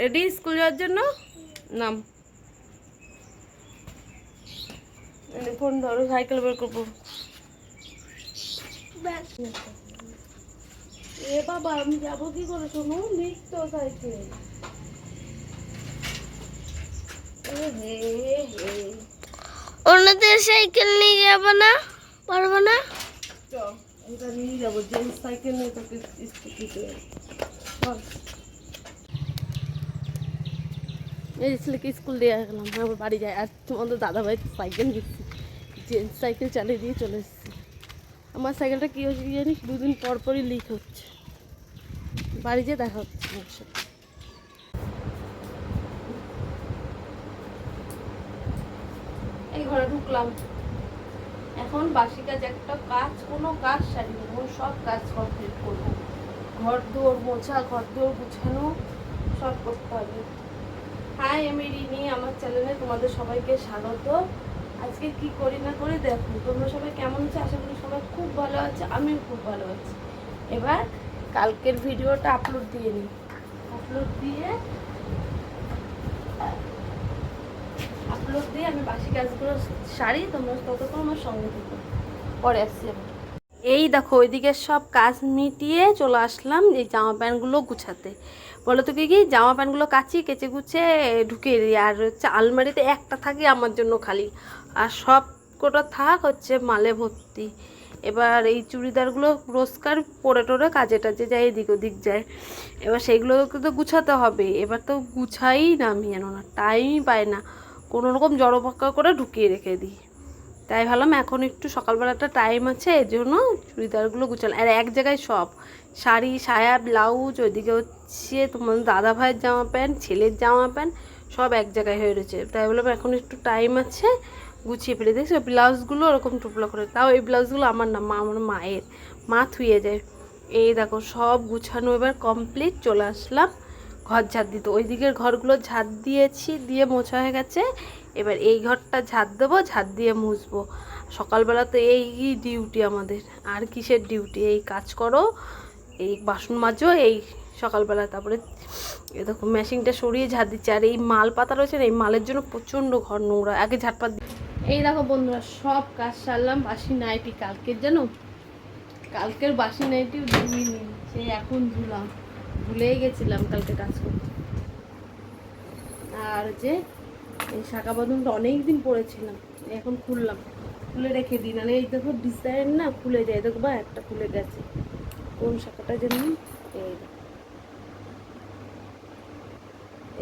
Ready? School যাওয়ার জন্য? নাম ফোন ধরো সাইকেল বের করব। এ বাবা আমি যাব কি করে শোনো? লিখতো সাইকেল। হে হে অন্যদের সাইকেল নিয়ে যাব না? পারব না? নিয়ে যাব জেন্টস সাইকেল নিয়ে তোকে স্কুটিতে চল এই ছেলেকে স্কুল দিয়ে গেলাম আমার বাড়ি যায় আর তোমাদের দাদা ভাই সাইকেল নিচ্ছি জেন্টস সাইকেল চালিয়ে দিয়ে চলে এসেছি। আমার সাইকেলটা কী হচ্ছে জানিস? দুদিন পর পরই লিক হচ্ছে। বাড়ি যেয়ে দেখা হচ্ছে আমার সাথে। এই ঘরে ঢুকলাম। এখন বাসি কাজ একটা কাজ, কোনো কাজ সারি এখন সব কাজ কমপ্লিট করব। ঘর দুয়ার মোছা, ঘর দুয়ার গুছানো, সব করতে হবে। হাই আমি রিনি আমার চ্যানেলে তোমাদের সবাইকে স্বাগত। আজকে কি করি না করি দেখো, তোমরা সবাই কেমন আছে? আশা করি সবাই খুব ভালো আছে, আমিও খুব ভালো আছি। এবার কালকের ভিডিওটা আপলোড দিয়ে নিই। আপলোড দিয়ে আপলোড দিয়ে আমি বাসি কাজগুলো সারি, তোমরা ততক্ষণ আমার সঙ্গে থেকো। পরে আসছি আবার এই দেখো, ওইদিকে সব কাজ মিটিয়ে চলে আসলাম, এই জামা প্যান্টগুলো গুছাতে। বলো তো কি জামা প্যান্টগুলো কাচি, কেচে গুছে, ঢুকিয়ে দিই। আর হচ্ছে আলমারিতে একটা থাকে আমার জন্য খালি। আর সব কটা থাক হচ্ছে মালে ভর্তি। এবার এই চুড়িদারগুলো রোজকার পরে টোরে কাজে টাজে যায়, এদিক ওদিক যায়। এবার সেইগুলোকে তো গুছাতে হবে। এবার তো গুছাই না আমি জানো না টাইমই পাই না। কোনো রকম জড়ো করে ঢুকিয়ে রেখে দিই। তাই ভাবলাম এখন একটু সকালবেলাটা টাইম আছে এই জন্য চুড়িদারগুলো গুছালাম। আর এক জায়গায় সব, শাড়ি, সায়া ব্লাউজ ওইদিকে হচ্ছে তোমার দাদা ভাইয়ের জামা প্যান্ট, ছেলের জামা প্যান্ট, সব এক জায়গায় হয়ে রয়েছে। তাই বললাম এখন একটু টাইম আছে, গুছিয়ে ফেলে দেখছি। ওই ব্লাউজগুলো ওরকম টুপলা করে। তাও এই ব্লাউজগুলো আমার না, মা আমার মায়ের। মা থুয়ে যায়। এই দেখো সব গুছানো এবার কমপ্লিট চলে আসলাম। ঘর ঝাড় দিতে। ওই দিকের ঘরগুলো ঝাড় দিয়েছি, দিয়ে মোছা হয়ে গেছে। এবার এই ঘরটা ঝাড় দেবো ঝাড় দিয়ে মুছবো। সকালবেলা তো এই ডিউটি আমাদের। আর কিসের ডিউটি? এই কাজ করো, এই বাসন মাজো, এই সকালবেলা তারপরে এ দেখো মেশিনটা সরিয়ে ঝাড় দিচ্ছে। আর এই মাল পাতা রয়েছে এই মালের জন্য প্রচণ্ড ঘর নোংরা, আগে ঝাড়পাত দি- এই দেখো বন্ধুরা, সব কাজ সারলাম। বাসি নাইটি কালকের জানো? কালকের বাসি নাইটিও ধুইনি সেই এখন ধুলাম। ভুলেই গেছিলাম কালকে কাজ করতে। আর যে এই শাখা বাঁধনটা অনেক দিন পরেছিলাম এখন খুললাম। খুলে রেখে দিই নাহলে এই দেখো ডিজাইন না খুলে যায়, দেখো বা একটা খুলে গেছে। কোন শাখাটা যেন এই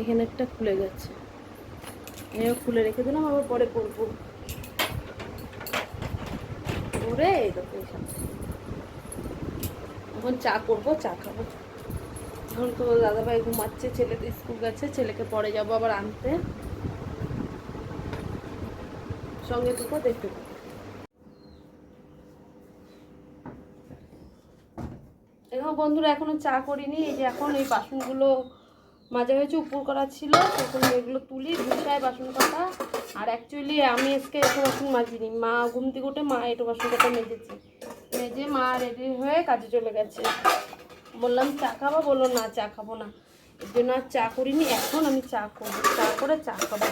এখানে একটা খুলে গেছে। এও খুলে রেখে দিলাম, আবার পরে পরবো। পরে এই দেখো। এখন চা করব, চা খাব। এখন তো দাদাভাই ঘুমাচ্ছে, ছেলে তো স্কুল গেছে, ছেলেকে পরে যাব আবার আনতে। সঙ্গে থেকো দেখতে এখন বন্ধুরা এখনও চা করিনি, এই যে এখন এই বাসনগুলো মাজা হয়েছে, উপর করা ছিল তখন এগুলো তুলি গুছায় বাসন কাটা। আর অ্যাকচুয়ালি আমি আজকে এটো বাসন মাজিনি, মা ঘুম থেকে উঠে মা এটো বাসন কাটা মেজেছে। মেজে মা রেডি হয়ে কাজে চলে গেছে। বললাম, চা খাব? বলল, না, চা খাব না। এর জন্য আর চা করিনি, এখন আমি চা করব, চা করে চা খাব।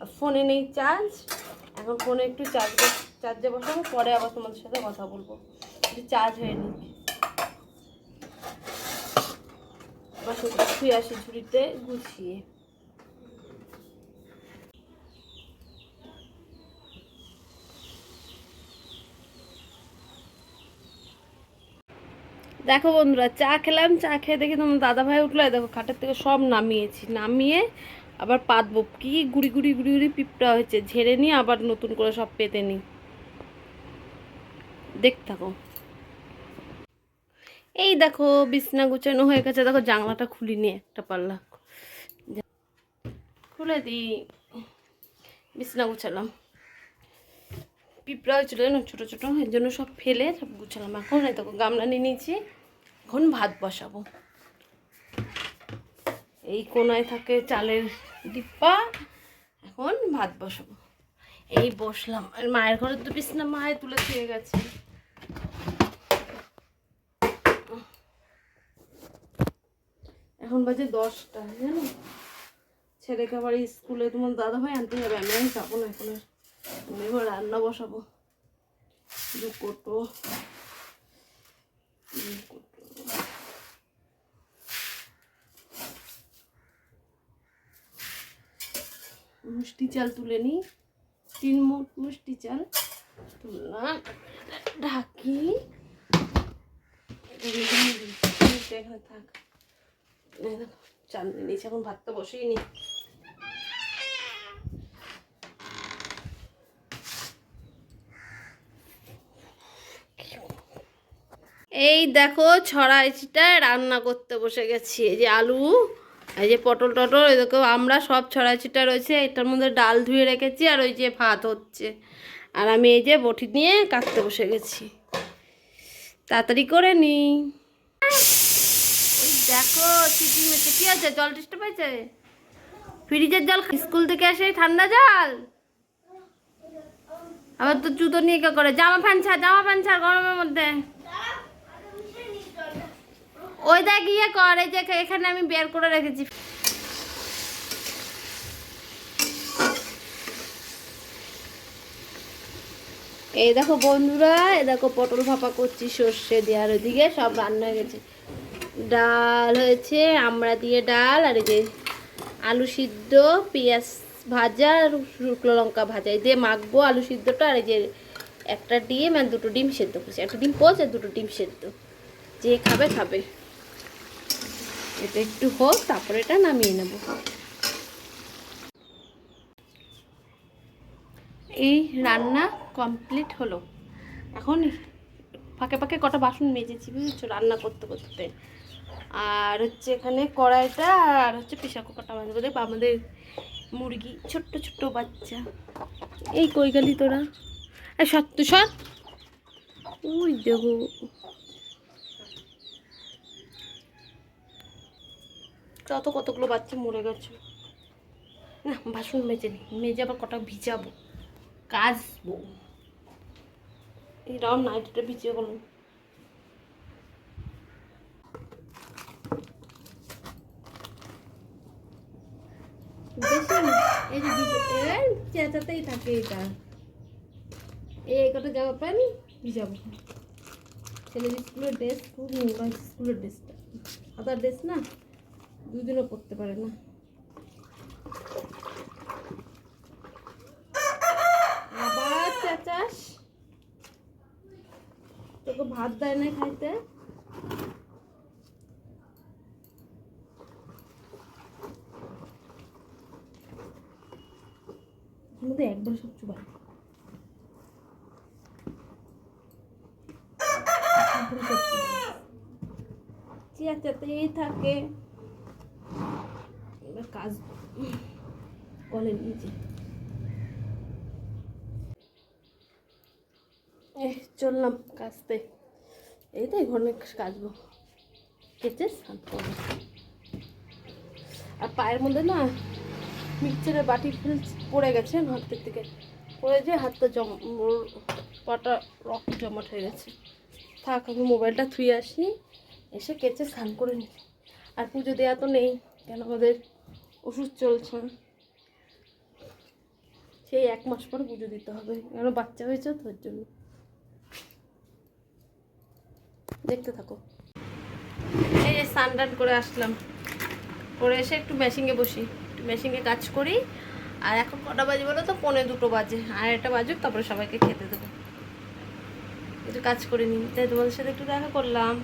আর ফোনে নেই চার্জ এখন ফোনে একটু চার্জ চার্জে বসাবো, পরে আবার তোমাদের সাথে কথা বলব। একটু চার্জ হয়ে নি বাসনটা শুয়ে আসি ঝুড়িতে, গুছিয়ে। দেখো বন্ধুরা, চা খেলাম, চা খেয়ে দেখি তোমার দাদা ভাই উঠল দেখো, খাটের থেকে সব নামিয়েছি। নামিয়ে আবার পাতবো। কি গুড়ি গুড়ি গুড়ি গুড়ি পিঁপড়া হয়েছে। ঝেড়ে নিয়ে আবার নতুন করে সব পেতে নিই। দেখ থাকো। এই দেখো, বিছনা গুছানো হয়ে গেছে। দেখো, জানলাটা খুলিনি একটা পাল্লা। খুলে দিই। বিছনা গুছালাম। পিঁপড়া হয়েছিল ছোটো ছোটো। এর জন্য সব ফেলে সব গুছালাম। এখন দেখো, গামলা নিয়ে নিয়েছি। এখন ভাত বসাবো। এই কোনায় থাকে চালের ডিব্বা, এখন ভাত বসাবো। এই বসলাম। আর মায়ের ঘরে তো বিছনা মায়ের তুলে ছুঁয়ে গেছে। এখন বাজে দশটা, জানো? ছেলেকে আবার স্কুলে তোমার দাদা ভাই আনতে যাবে, আমি আর যাব না এখন। আমি এবার রান্না বসাবো। দু কোটো মিষ্টি চাল তুলে নিই। তিন মুঠ মিষ্টি চাল তুললাম। ঢাকি। চাল এখন বসেই নি এই দেখো ছড়াইচিটা রান্না করতে বসে গেছি। এই যে আলু। এই যে পটল টটল দেখো আমরা সব ছড়াইচিটা রয়েছে, এটার মধ্যে ডাল ধুয়ে রেখেছি আর ওই যে ভাত হচ্ছে। আর আমি এই যে বটি নিয়ে কাটতে বসে গেছি। তাড়াতাড়ি করে নি দেখো চিঠি মেছে কি আছে জল টেস্টে পাইছে ফ্রিজের জল স্কুল থেকে এসে ঠান্ডা জল? আবার তো জুতো নিয়ে কে করে? জামা প্যান্ট ছাড়, জামা প্যান্ট ছাড় গরমের মধ্যে। ওই ইয়ে কর এই যে এখানে আমি বের করে রেখেছি। এই দেখো বন্ধুরা এ দেখো পটল ভাপা করছি, সর্ষে দিয়ে, আর ওইদিকে সব রান্না হয়ে গেছে। ডাল হয়েছে, আমরা দিয়ে ডাল, আর এই যে আলু সিদ্ধ, পেঁয়াজ ভাজা, আর শুকনো লঙ্কা ভাজা। এই দিয়ে মাখবো আলু সিদ্ধটা, আর এই যে একটা ডিম আর দুটো ডিম সেদ্ধ করছি। একটা ডিম পোচ আর দুটো ডিম সেদ্ধ। যে খাবে খাবে। এটা একটু হোক, তারপরে এটা নামিয়ে নেব। এই রান্না কমপ্লিট হলো। এখন ফাঁকে ফাঁকে কটা বাসন মেজেছি, বুঝেছ? রান্না করতে করতে। আর হচ্ছে এখানে কড়াইটা আর হচ্ছে প্রেশার কুকারটা আমাদের দেখব আমাদের মুরগি, ছোট্ট ছোট্ট বাচ্চা। এই কই গেলি তোরা? এই সত্য সৎ ওই দেখো। কত কতগুলো বাচ্চা মরে গেছে। না, বাসন মেজে নি, মেজে আবার কটা ভিজাবো। কাচবো। রাউন্ড নাইটটা ভিজিয়ে বলুন চেঁচাতেই থাকে এটা। এই কটা জামা প্যান্ট ভিজাবো। ছেলের স্কুলের ড্রেস খুব স্কুলের ড্রেসটা সাদা ড্রেস না? দুদিনও পরতে পারে না। আবার চেঁচাস। তোকে ভাত দেয় না খাইতে? মধ্যে একবার সব চুবাই চেঁচাতেই থাকে। কাজ কলে নিয়েছে এ চললাম কাচতে এই তো ঘরে কাচবো কেচে স্নান আর পায়ের মধ্যে না মিক্সচারের বাটি ফেল পড়ে গেছে হাতের থেকে। পড়ে যে হাতটা জম পাটা রক্ত জমাট হয়ে গেছে। থাক, আমি মোবাইলটা থুয়ে আসি, এসে কেচে স্নান করে নিই। আর পুজো দেওয়া তো নেই, কেন আমাদের ওষুধ চলছে। সেই এক মাস পরে পুজো দিতে হবে। কেন বাচ্চা হয়েছে তো, ওর জন্য। দেখতে থাকো। এই যে স্নান করে আসলাম। করে এসে একটু মেশিনে বসি। একটু মেশিনে কাজ করি। আর এখন কটা বাজে বলো তো? পৌনে দুটো বাজে। আর একটা বাজুক, তারপরে সবাইকে খেতে দেবো। একটু কাজ করে নিই। তাই তোমাদের সাথে একটু দেখা করলাম।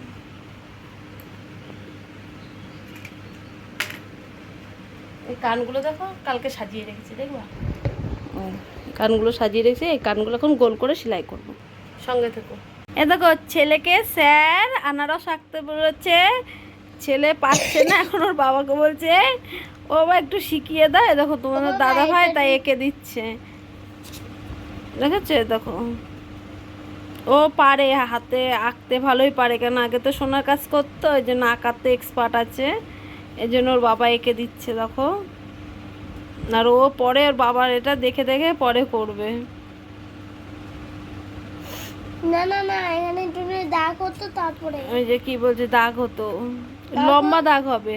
কানগুলো দেখো কালকে সাজিয়ে রেখেছি দেখবা? ও, কানগুলো সাজিয়ে রেখেছি এই কানগুলো এখন গোল করে সেলাই করব। সঙ্গে থেকো। এ দেখো ছেলেকে স্যার আনারস আঁকতে বলেছে ছেলে পাচ্ছে না এখন ওর বাবাকে বলছে ও বাবা একটু শিখিয়ে দাও এ দেখো তোমাদের দাদা ভাই তাই এঁকে দিচ্ছে। দেখেছ দেখো? ও পারে হাতে আঁকতে ভালোই পারে কেন আগে তো সোনার কাজ করতো ওই জন্য আঁকাতে এক্সপার্ট আছে। এই জন্য ওর বাবা এঁকে দিচ্ছে দেখো। আর ও পরে ওর বাবার এটা দেখে দেখে পরে করবে। না না না এখানে তুমি দাগ হতো তারপরে। ওই যে কি বলছে দাগ হতো। লম্বা দাগ হবে।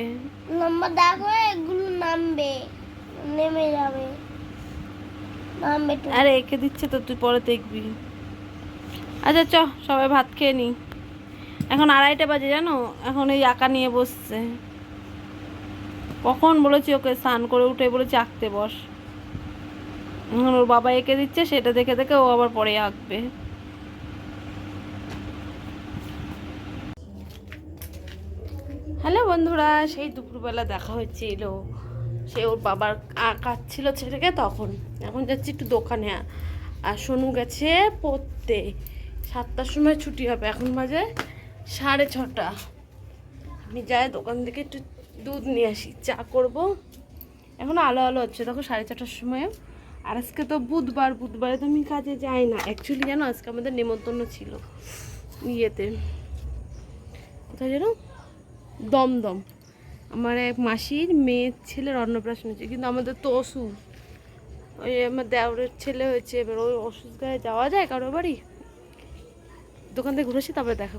লম্বা দাগ হয়ে এগুলো নামবে নেমে যাবে। নামবে আরে একে দিচ্ছে তো তুই পরে দেখবি। আচ্ছা চ সবাই ভাত খেয়ে নি। এখন আড়াইটা বাজে জানো? এখন এই আঁকা নিয়ে বসছে। কখন বলেছি ওকে স্নান করে উঠে বলেছি, আঁকতে বস। ওর বাবা এঁকে দিচ্ছে, সেটা দেখে দেখে ও আবার পরে আঁকবে। হ্যালো বন্ধুরা, সেই দুপুরবেলা দেখা হয়েছিল সে ওর বাবার আঁকাচ্ছিল ছেলেকে তখন। এখন যাচ্ছি একটু দোকানে। আর সোনু গেছে পড়তে। সাতটার সময় ছুটি হবে, এখন বাজে সাড়ে ছটা। আমি যাই দোকান থেকে একটু দুধ নিয়ে আসি, চা করব। এখন আলো আলো হচ্ছে, দেখো সাড়ে চারটার সময়। আর আজকে তো বুধবার, বুধবারে তো আমি কাজে যাই না। অ্যাকচুয়ালি জানো, আজকে আমাদের নেমন্তন্ন ছিল ইয়েতে। কোথায় যেন? দমদম। আমার এক মাসির মেয়ের ছেলের অন্নপ্রাশন হয়েছে, কিন্তু আমাদের তো অসুখ। ওই আমার দেওরের ছেলে হয়েছে, এবার ওই ওষুধ গায়ে যাওয়া যায় কারও বাড়ি? দোকান থেকে ঘুরেছি তারপরে দেখা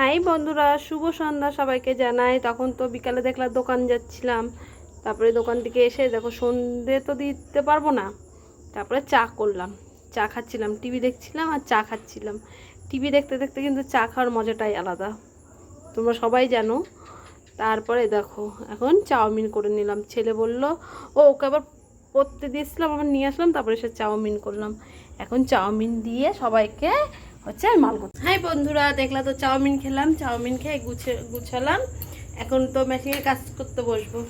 হাই বন্ধুরা, শুভ সন্ধ্যা সবাইকে জানাই। তখন তো বিকালে দেখলাম দোকান যাচ্ছিলাম। তারপরে দোকান থেকে এসে দেখো সন্ধে তো দিতে পারব না। তারপরে চা করলাম। চা খাচ্ছিলাম, টিভি দেখছিলাম আর চা খাচ্ছিলাম। টিভি দেখতে দেখতে কিন্তু চা খাওয়ার মজাটাই আলাদা। তোমরা সবাই জানো। তারপরে দেখো, এখন চাউমিন করে নিলাম। ছেলে বলল, ও, ওকে আবার পড়তে দিয়েছিলাম, আবার নিয়ে আসলাম, তারপরে সে চাউমিন করলাম। এখন চাউমিন দিয়ে সবাইকে হচ্ছে মাল বন্ধুরা, দেখলা তো চাউমিন খেলাম, চাউমিন খেয়ে গুছে গুছালাম। এখন তো মেশিনে কাজ করতে বসবো।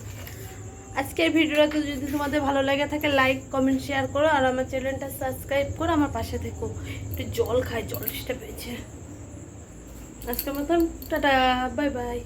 আজকের ভিডিওটা যদি তোমাদের ভালো লাগে থাকে লাইক কমেন্ট শেয়ার করো, আর আমার চ্যানেলটা সাবস্ক্রাইব করো, আমার পাশে থেকো। একটু জল খায়, জল সেটা পেয়েছে। আজকের মতন, টাটা বাই বাই